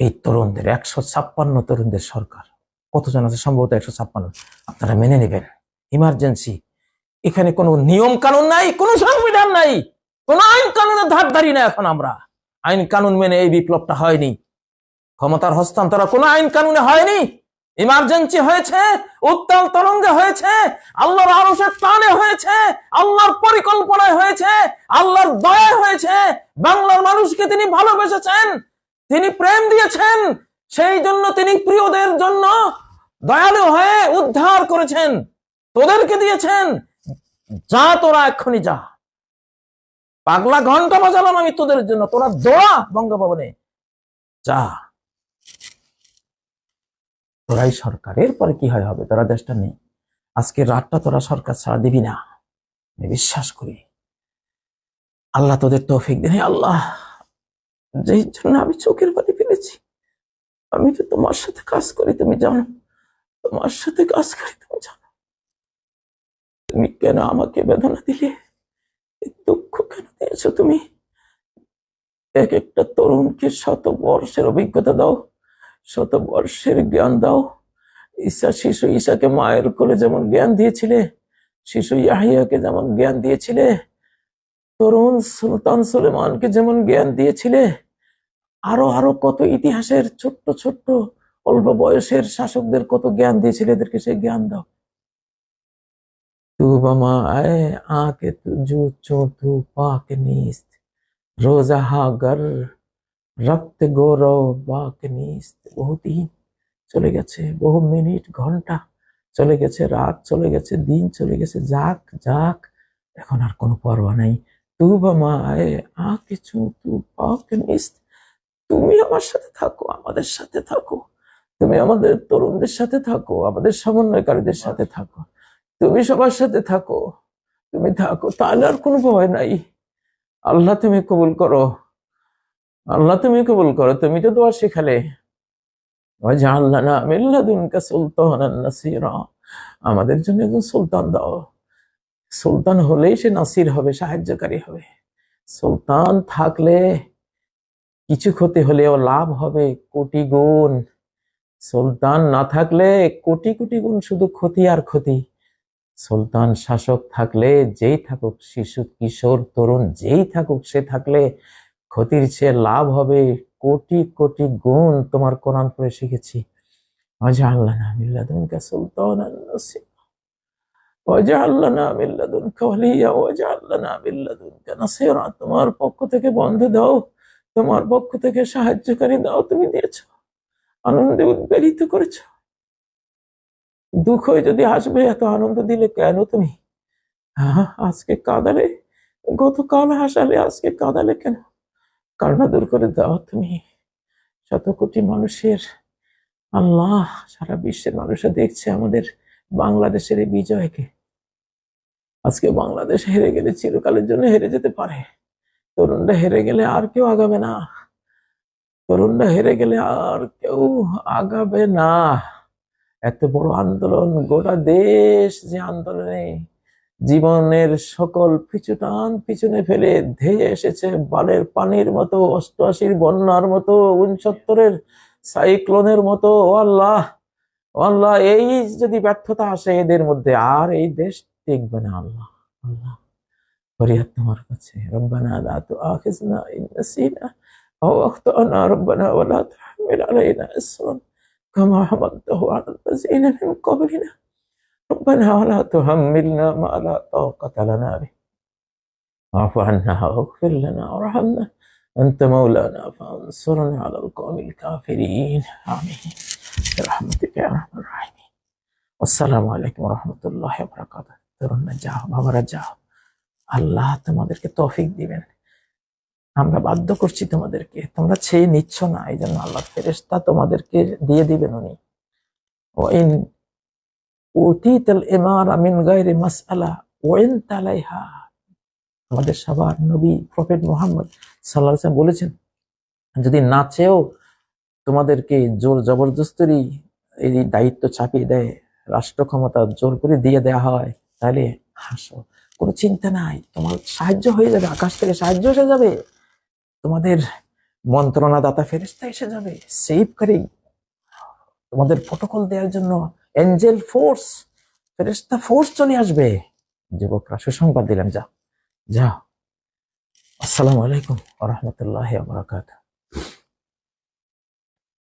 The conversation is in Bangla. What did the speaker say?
এই তরুণদের, একশো ছাপ্পান্ন তরুণদের সরকার। কতজন আছে? সম্ভবত একশো ছাপ্পান্ন। আপনারা মেনে নেবেন। ইমার্জেন্সি এখানে কোনো নিয়ম কানুন নাই, কোনো সংবিধান নাই, কোন আইন কানুনের ধার ধারি না এখন আমরা। আইন কানুন মেনে এই বিপ্লবটা হয়নি। ক্ষমতার হস্তান্তর কোনো আইন কানুনে হয়নি। ইমার্জেন্সি হয়েছে, উত্তাল তরঙ্গে হয়েছে, আল্লাহর আরশের টানে হয়েছে, আল্লাহর পরিকল্পনায় হয়েছে, আল্লাহর দয়া হয়েছে। বাংলার মানুষকে তিনি ভালোবেসেছেন। তিনি প্রেম দিয়েছেন সেই জন্য তিনি প্রিয়দের জন্য দয়ালু হয়ে উদ্ধার করেছেন, তোদেরকে দিয়েছেন। যা তোরা এক্ষুনি যা। পাগলা ঘণ্টা বাজালাম আমি তোদের জন্য, তোরা দোয়া বঙ্গভবনে। যা। তোরাই সরকার। এরপরে কি হয় হবে? তোরা দেশটা নেই আজকে রাতটা তোরা সরকার ছাড়া দিবি না। আমি বিশ্বাস করি। আল্লাহ তোদের তৌফিক দেন আল্লাহ। যেই জন্য আমি চোখের পানি ফেলেছি। আমি তো তোমার সাথে কাজ করি, তুমি জানো। তোমার সাথে কাজ করি, তুমি জানো। তুমি কেন আমাকে বেদনা দিলে? দুঃখ কেন দিয়েছ তুমি? এক একটা তরুণকে শত বর্ষের অভিজ্ঞতা দাও, শত বর্ষের জ্ঞান দাও। ঈশা শিশু ঈশাকে মায়ের কোলে যেমন জ্ঞান দিয়েছিলে, শিশু ইয়াহিয়াকে যেমন জ্ঞান দিয়েছিলে তরুণ সুলতান সুলেমানকে যেমন জ্ঞান দিয়েছিলে, আরও আরও কত ইতিহাসের ছোট্ট ছোট্ট, অল্প বয়সের শাসকদের কত জ্ঞান দিয়েছিলে, এদেরকে সেই জ্ঞান দাও। রক্ত বাক নিস্ত, বহু দিন চলে গেছে, বহু মিনিট, ঘণ্টা চলে গেছে, রাত চলে গেছে, দিন চলে গেছে, যাক যাক, এখন আর কোনো পরোয়া নাই। তু বামা আয় আ কিছু তু পাক নিস্ত। তুমি আমার সাথে থাকো, আমাদের সাথে থাকো। তুমি আমাদের তরুণদের সাথে থাকো, আমাদের সমন্বয়কারীদের সাথে থাকো। তুমি সবার সাথে থাকো। তুমি থাকো, তাহলে আর কোনো ভয় নাই। আল্লাহ তুমি কবুল করো। আল্লাহ তুমি কবুল করো, তুমি তো দোয়া শেখালে। আমাদের জন্য একজন সুলতান দাও। সুলতান হলেই সে নাসির হবে, সাহায্যকারী হবে। সুলতান থাকলে কিছু ক্ষতি হলেও লাভ হবে, কোটি গুণ। সুলতান না থাকলে কোটি কোটি গুণ শুধু ক্ষতি আর ক্ষতি। সুলতান শাসক থাকলে যেই থাকুক, শিশু, কিশোর, তরুণ, যেই থাকুক, সে থাকলে ক্ষতির চেয়ে লাভ হবে। কোটি কোটি গুণ তোমার কোরআন পড়ে শিখেছি। ওয়াজআলনা মিন লাদুনকা তোমার পক্ষ থেকে বন্ধ দাও, তোমার পক্ষ থেকে সাহায্যকারী দাও, তুমি দিয়েছ, আনন্দে উদ্বেলিত করেছ। দুঃখ যদি আসবে এত আনন্দ দিলে কেন তুমি? আজকে কাঁদালে, গতকাল হাসালে, আজকে কাঁদালে কেন? কান্না দূর করে দাও তুমি। শত কোটি মানুষের, আল্লাহ, সারা বিশ্বের মানুষরা দেখছে আমাদের বাংলাদেশের এই বিজয়কে। আজকে বাংলাদেশ হেরে গেলে চিরকালের জন্য হেরে যেতে পারে। তরুণরা হেরে গেলে আর কেউ আগাবে না। তরুণরা হেরে গেলে আর কেউ আগাবে না। এত বড় আন্দোলন গোটা দেশ যে আন্দোলনে জীবনের সকল পিছুটান পিছনে ফেলে ধেয়ে এসেছে বালের পানির মতো, অষ্টআশির বন্যার মতো উনসত্তরের সাইক্লোনের মতো। ও আল্লাহ আল্লাহ, এই যদি ব্যর্থতা আসে এদের মধ্যে, আর এই দেশ টিকবে না আল্লাহ আল্লাহ ফরিয়াদ তোমার কাছে রব্বানা লা তুআখিজনা ইন নাসিনা আও আখতানা রব্বানা ওয়া লা তাহমিল আলাইনা ইসরান كما حملته على الذين من قبلنا ربنا ولا تحملنا ما لا طاقة لنا به واعف عنا واغفر لنا وارحمنا أنت مولانا فانصرنا على القوم الكافرين آمين برحمتك يا أرحم الراحمين والسلام عليكم ورحمة الله وبركاته যাও, বাবারা যাও। আল্লাহ তোমাদেরকে তফিক দিবেন। আমরা বাধ্য করছি তোমাদেরকে। তোমরা ছেয়ে নিচ্ছ না এই জন্য আল্লাহ ফেরেস্তা তোমাদেরকে দিয়ে দিবেন উনি। ওয়াইন উতিতাল ইমারা মিন গায়রি মাসআলা ওয়াইন তালাইহা। আমাদের সবার নবী প্রফেট মুহাম্মদ সাল্লাল্লাহু বলেছেন, যদি না চেয়েও তোমাদেরকে জোর জবরদস্তি এই দায়িত্ব চাপিয়ে দেয় রাষ্ট্র ক্ষমতা জোর করে দিয়ে দেয়া হয় তাহলে হাসো। কোনো চিন্তা নাই, তোমার সাহায্য হয়ে যাবে, আকাশ থেকে সাহায্য এসে যাবে। তোমাদের মন্ত্রণাদাতা ফেরেস্তা এসে যাবে সেভ করে তোমাদের প্রোটোকল দেওয়ার জন্য এঞ্জেল ফোর্স ফেরেস্তা ফোর্স চলে আসবে। যুবকরা, সুসংবাদ দিলেন যা যা আসসালামু আলাইকুম আ রহমতুল্লাহ বারাকাতুহ।